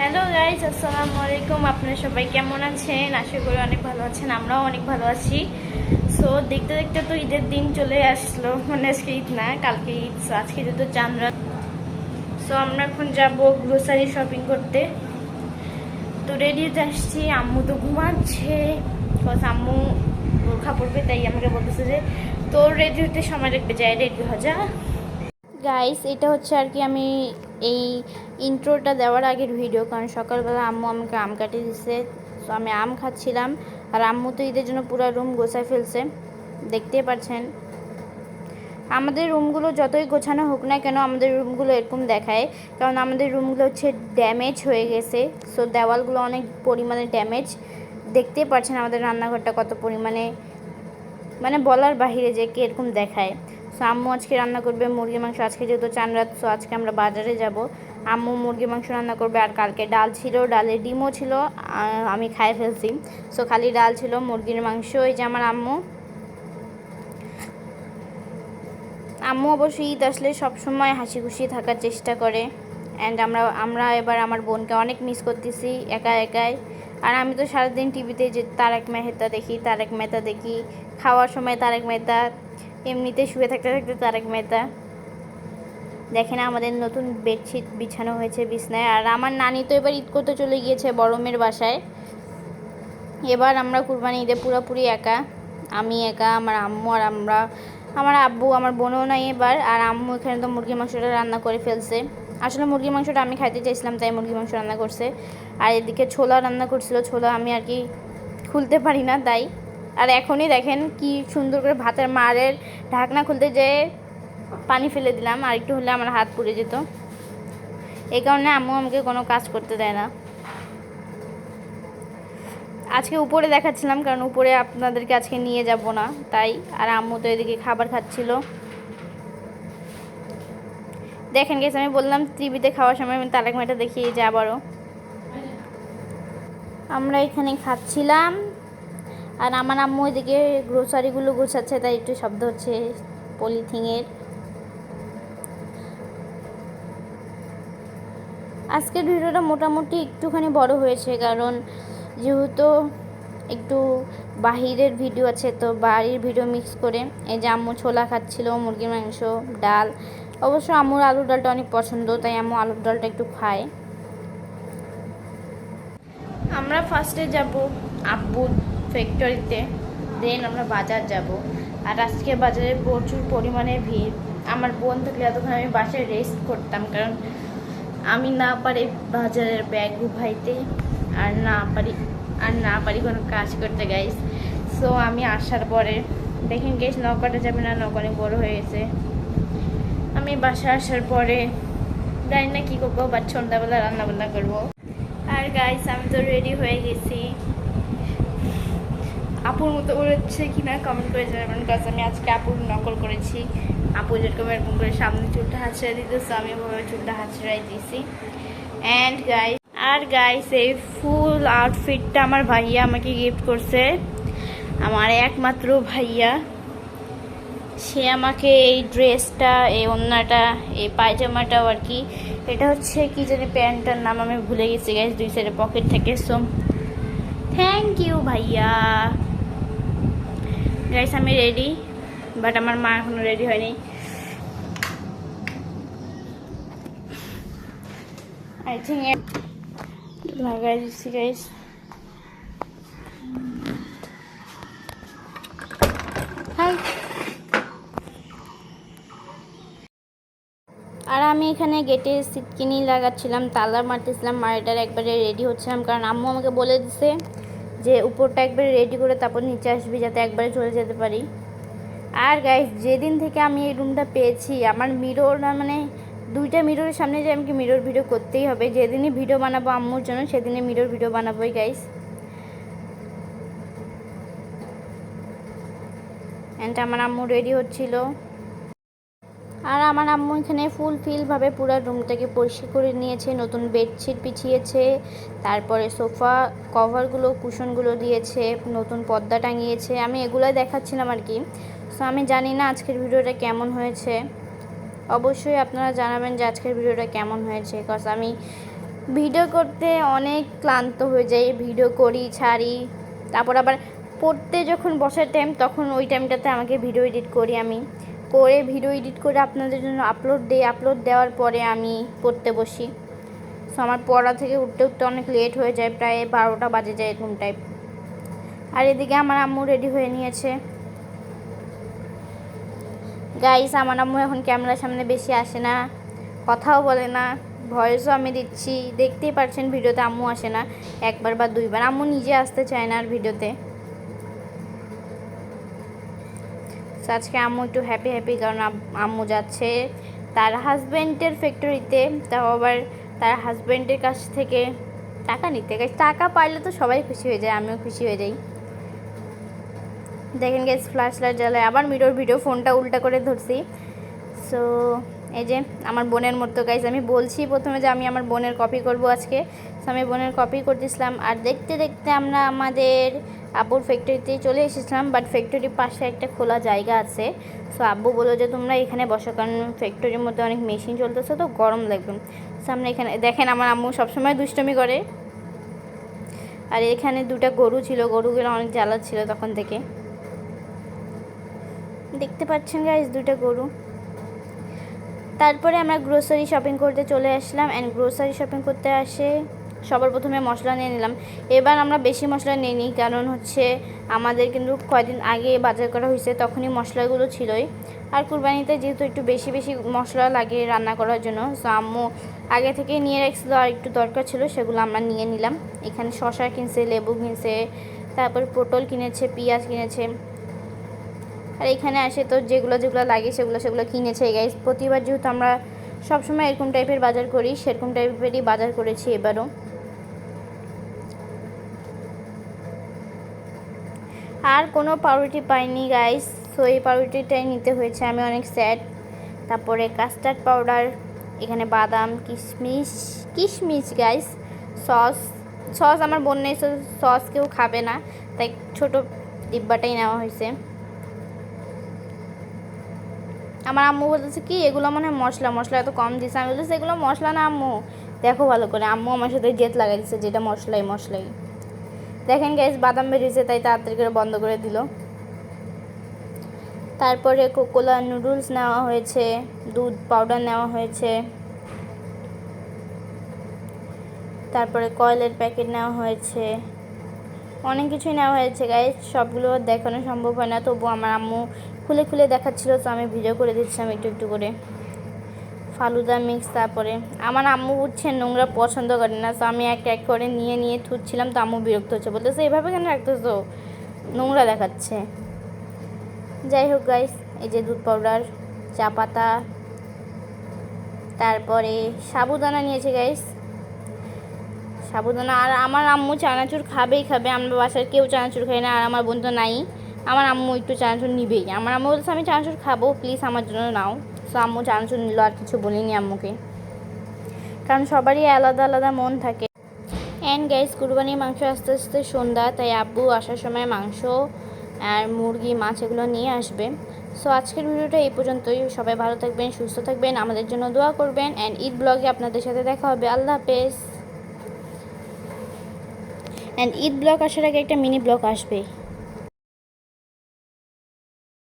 Hello guys আসসালামু আলাইকুম। আপনারা সবাই কেমন আছেন? আশা করি অনেক ভালো আছেন, আমরাও অনেক ভালো আছি। সো দেখতে দেখতে তো ঈদের দিন চলে আসলো। মানে আজকে ঈদ না, কালকে ঈদ। আজকে যেহেতু চান্দ্রা সো আমরা এখন যাব গ্রোসারি শপিং করতে। তো রেডি হতে আসছি। আম্মু তো ঘুমাচ্ছে। বিকজ আম্মু বোরখা পড়বে তাই আমাকে বলতেছে যে, তোর রেডি হতে সময় লাগবে, যাই রেডি হয়ে যা। গাইস এটা হচ্ছে আর কি আমি এই ইন্ট্রোটা দেওয়ার আগের ভিডিও কারণ সকালবেলা আম্মু আমাকে আম কাটিয়ে দিচ্ছে তো আমি আম খাচ্ছিলাম, আর আম্মু তো ঈদের জন্য পুরো রুম গোছায় ফেলছে, দেখতেই পাচ্ছেন। আমাদের রুমগুলো যতই গোছানো হোক না কেন, আমাদের রুমগুলো এরকম দেখায়, কারণ আমাদের রুমগুলো হচ্ছে ড্যামেজ হয়ে গেছে সো দেওয়ালগুলো অনেক পরিমাণে ড্যামেজ দেখতেই পাচ্ছেন আমাদের রান্নাঘরটা কত পরিমাণে মানে বলার বাহিরে যে কি এরকম দেখায়। আম্মু আজকে রান্না করবে মুরগি মাংস। আজকে যেহেতু চান রাত সো আজকে আমরা বাজারে যাব। আম্মু মুরগি মাংস রান্না করবে আর কালকে ডাল ছিল, ডালের ডিমও ছিল আমি খাই ফেলছি। সো খালি ডাল ছিল, মুরগির মাংস, এই যে আমার আম্মু। আম্মু অবশ্যই ঈদ আসলে সবসময় হাসি খুশি থাকার চেষ্টা করে। অ্যান্ড আমরা আমরা এবার আমার বোনকে অনেক মিস করতেছি, একা একাই। আর আমি তো সারাদিন টিভিতে যে তারেক মেহতা দেখি, তারেক মেহতা দেখি। খাওয়ার সময় তারেক মেহতা এমনিতে শুয়ে থাকতে থাকতে তারেক মেহতা দেখেন আমাদের নতুন বেডশিট বিছানো হয়েছে বিছনায়। আর আমার নানি তো এবার ঈদ করতে চলে গিয়েছে বড়মের বাসায়। এবার আমরা কুরবানি ঈদে পুরোপুরি একা। আমি একা, আমার আম্মু আর আমরা, আমার আব্বু, আমার বোনও নাই এবার। আর আম্মু এখানে তো মুরগির মাংসটা রান্না করে ফেলছে। আসলে মুরগির মাংসটা আমি খাইতে চাইছিলাম, তাই মুরগির মাংস রান্না করছে। আর এদিকে ছোলা রান্না করছিল, ছোলা আমি আর কি খুলতে পারি না, তাই আর এখনই দেখেন কি সুন্দর করে ভাতের মারের ঢাকনা খুলতে যেয়ে পানি ফেলে দিলাম, আর একটু হলে আমার হাত পুড়ে যেত। এই কারণে আম্মু আমাকে কোনো কাজ করতে দেয় না। আজকে উপরে দেখাচ্ছিলাম, কারণ উপরে আপনাদেরকে আজকে নিয়ে যাব না, তাই আর আম্মু তো এদিকে খাবার খাচ্ছিল। দেখেন গেছে আমি বললাম টিভিতে খাওয়ার সময় আমি তারেক মেয়েটা দেখিয়ে যে আবারও। আমরা এখানে খাচ্ছিলাম। আর আমার আম্মু এদিকে গ্রোসারিগুলো গোছাচ্ছে, তাই একটু শব্দ হচ্ছে পলিথিনের আজকের ভিডিওটা মোটামুটি একটুখানি বড় হয়েছে, কারণ যেহেতু একটু বাহিরের ভিডিও আছে, তো বাড়ির ভিডিও মিক্স করে এই যে আম্মু ছোলা খাচ্ছিল, মুরগির মাংস, ডাল। অবশ্য আম্মুর আলুর ডালটা অনেক পছন্দ, তাই আম্মু আলুর ডালটা একটু খায়। আমরা ফার্স্টে যাব আব্বুর ফ্যাক্টরিতে দেন আমরা বাজার যাব। আর আজকে বাজারে প্রচুর পরিমাণে ভিড়। আমার বোন থাকলে এতক্ষণ আমি বাসায় রেস্ট করতাম, কারণ আমি না পারি বাজারের ব্যাগ উঠাইতে আর না পারি, আর না পারি কোনো কাজ করতে গাইস সো আমি আসার পরে দেখেন গেছ নৌকাটা যাবে না, নৌকা অনেক বড়ো হয়ে গেছে। আমি বাসা আসার পরে জানি না কী করব বা সন্ধ্যাবেলা রান্নাবান্না করব। আর গাইস আমি তো রেডি হয়ে গেছি। আপুর মতো উড়েছে কিনা কমেন্ট করে জানাবেন কাজ আমি আজকে আপুর নকল করেছি। আপু যেরকম এরকম করে সামনে চুলটা হাতড়াই দিতেছে, আমি ওভাবে চুলটা হাতড়াই দিয়েছি। অ্যান্ড গাইস আর গাইস এই ফুল আউটফিটটা আমার ভাইয়া আমাকে গিফট করছে। আমার একমাত্র ভাইয়া। সে আমাকে এই ড্রেসটা এই ওড়নাটা এই পায়জামাটাও আর কি, এটা হচ্ছে কি জানি প্যান্টটার নাম আমি ভুলে গেছি। গাইস দুই সাইডে পকেট থেকে সো থ্যাংক ইউ ভাইয়া। গাইস আমি রেডি বাট আমার মা এখনও রেডি হয়নি। আই থিঙ্ক লাগাই দিচ্ছি গাইস আর আমি এখানে গেটে সিটকিনি লাগাচ্ছিলাম, তালা মারতেছিলাম আর এটার একবারে রেডি হচ্ছিলাম, কারণ আম্মু আমাকে বলে দিছে যে উপরটা একবারে রেডি করে তারপর নিচে আসবি যাতে একবারে চলে যেতে পারি। আর গাইস যেদিন থেকে আমি এই রুমটা পেয়েছি, আমার মিরর না মানে দুইটা মিররের সামনে যে আমাকে মিরর ভিডিও করতেই হবে, যেদিনই ভিডিও বানাবো আম্মুর জন্য, সেদিনই মিরর ভিডিও বানাবোই গাইস অ্যান্ড আমার আম্মু রেডি হচ্ছিল। আর আমার আম্মু এখানে ফুল ফিলভাবে পুরো রুমটাকে পরিষ্কার করে নিয়েছে, নতুন বেডশিট বিছিয়েছে, তারপরে সোফা কভারগুলো কুশনগুলো দিয়েছে, নতুন পর্দা টাঙিয়েছে। আমি এগুলোই দেখাচ্ছিলাম আর কি। সো আমি জানি না আজকের ভিডিওটা কেমন হয়েছে। অবশ্যই আপনারা জানাবেন যে আজকের ভিডিওটা কেমন হয়েছে কজ আমি ভিডিও করতে অনেক ক্লান্ত হয়ে যাই, ভিডিও করি, ছাড়ি, তারপর আবার পড়তে যখন বসার টাইম তখন ওই টাইমটাতে আমাকে ভিডিও এডিট করি আমি। করে ভিডিও এডিট করে আপনাদের জন্য আপলোড দিই। আপলোড দেওয়ার পরে আমি পড়তে বসি। সো আমার পড়া থেকে উঠতে উঠতে অনেক লেট হয়ে যায়, প্রায় বারোটা বাজে যায় এরকম টাইপ আর এদিকে আমার আম্মু রেডি হয়ে নিয়েছে। গাইস আমার আম্মু এখন ক্যামেরার সামনে বেশি আসে না, কথাও বলে না ভয়েসও আমি দিচ্ছি। দেখতেই পারছেন ভিডিওতে আম্মু আসে না। একবার বা দুইবার। আম্মু নিজে আসতে চায় না আর ভিডিওতে So, আজকে আম্মু একটু হ্যাপি হ্যাপি কারণ আম- আম্মু যাচ্ছে তার হাজব্যান্ডের ফ্যাক্টরিতে তাও আবার তার হাজব্যান্ডের কাছ থেকে টাকা নিতে। গেছে টাকা পাইলে তো সবাই খুশি হয়ে যায় আমিও খুশি হয়ে যাই। দেখেন গেছ ফ্ল্যাশ লাইট জ্বালায়। আবার মিরর ভিডিও ফোনটা উল্টা করে ধরছি। সো এই যে আমার বোনের মতো গাইজ আমি বলছি প্রথমে যে আমি আমার বোনের কপি করব আজকে। তো আমি বোনের কপি করতেছিলাম। আর দেখতে দেখতে আমরা আমাদের আব্বুর ফ্যাক্টরিতে চলে এসেছিলাম বাট ফ্যাক্টরির পাশে একটা খোলা জায়গা আছে। সো আব্বু বলল যে, তোমরা এখানে বসো, কারণ ফ্যাক্টরির মধ্যে অনেক মেশিন চলতেছে, তো গরম লাগবে। সো আমরা এখানে, দেখেন আমার আম্মু সবসময় দুষ্টমি করে। আর এখানে দুটা গরু ছিল, গরুগুলো অনেক জ্বালা ছিল তখন থেকে। দেখতে পাচ্ছেন গাইজ দুটো গরু। তারপরে আমরা গ্রোসারি শপিং করতে চলে আসলাম অ্যান্ড গ্রোসারি শপিং করতে আসে সবার প্রথমে মশলা নিয়ে নিলাম। এবার আমরা বেশি মশলা নিয়ে নিই, কারণ হচ্ছে আমাদের কিন্তু কয়দিন আগে বাজার করা হয়েছে, তখনই মশলাগুলো ছিলই। আর কুরবানিতে যেহেতু একটু বেশি বেশি মশলা লাগে রান্না করার জন্য সো আম্মু আগে থেকে নিয়ে রাখছিল আর একটু দরকার ছিল, সেগুলো আমরা নিয়ে নিলাম। এখানে শশা কিনছে, লেবু কিনছে, তারপর পটল কিনেছে, পেঁয়াজ কিনেছে। আর এখানে আসে তো যেগুলো যেগুলো লাগে সেগুলো সেগুলো কিনেছে। গাইজ প্রতিবার যেহেতু আমরা সবসময় এরকম টাইপের বাজার করি, সেরকম টাইপেরই বাজার করেছি এবারও। আর কোনো পাউরুটি পাইনি গাইস তো এই পাউরুটিটাই নিতে হয়েছে। আমি অনেক স্যাড তারপরে কাস্টার্ড পাউডার এখানে বাদাম, কিশমিশ কিশমিশ গাইস সস সস আমার বোন নেই সস কেউ খাবে না। তাই ছোট ডিব্বাটাই নেওয়া হয়েছে। আমার আম্মু বলতেছে, কি, এগুলো মানে মশলা মশলা এত কম দিছে? আমি বলতেছি, এগুলো মশলা না, আম্মু। দেখো ভালো করে, আম্মু আমার সাথে জেদ লাগাই দিচ্ছে যেটা মশলাই মশলাই। দেখেন গ্যাস বাদাম বেরিয়েছে, তাই তাড়াতাড়ি করে বন্ধ করে দিল। তারপরে কোকোলা নুডলস নেওয়া হয়েছে, দুধ পাউডার নেওয়া হয়েছে। তারপরে কয়েলের প্যাকেট নেওয়া হয়েছে। অনেক কিছুই নেওয়া হয়েছে গাইজ সবগুলো দেখানো সম্ভব হয় না তবু আমার আম্মু খুলে খুলে দেখাচ্ছিল, তো আমি ভিডিও করে দিচ্ছিলাম একটু একটু করে। ফালুদা মিক্স তারপরে। আমার আম্মু উঠছে নোংরা পছন্দ করে না, তো আমি এক এক করে নিয়ে নিয়ে থুচ্ছিলাম, তো আম্মু বিরক্ত হচ্ছে, বলতেছে, এভাবে কেন রাখতেছো? নোংরা দেখাচ্ছে। যাই হোক গাইস এই যে দুধ পাউডার চা পাতা, তারপরে সাবুদানা নিয়েছে গাইস সাবুদানা, আর আমার আম্মু চানাচুর খাবেই খাবে, আমরা বাসার কেউ চানাচুর খাই না, আর আমার বোন তো নাই। আমার আম্মু একটু চানাচুর নিবেই। আমার আম্মু বলছে আমি চানাচুর খাব প্লিজ আমার জন্য নাও। সো আম্মু চানাচুর নিল, আর কিছু বলিনি আম্মুকে। কারণ সবারই আলাদা আলাদা মন থাকে। অ্যান্ড গ্যাস কুরবানির মাংস আস্তে আস্তে সন্ধ্যা, তাই আব্বু আসার সময় মাংস আর মুরগি, মাছ এগুলো নিয়ে আসবে। সো আজকের ভিডিওটা এই পর্যন্তই। সবাই ভালো থাকবেন, সুস্থ থাকবেন, আমাদের জন্য দোয়া করবেন অ্যান্ড ঈদ ব্লগে আপনাদের সাথে দেখা হবে। আল্লাহ হাফেজ। অ্যান্ড ঈদ ব্লগ আসার আগে একটা মিনি ব্লগ আসবে।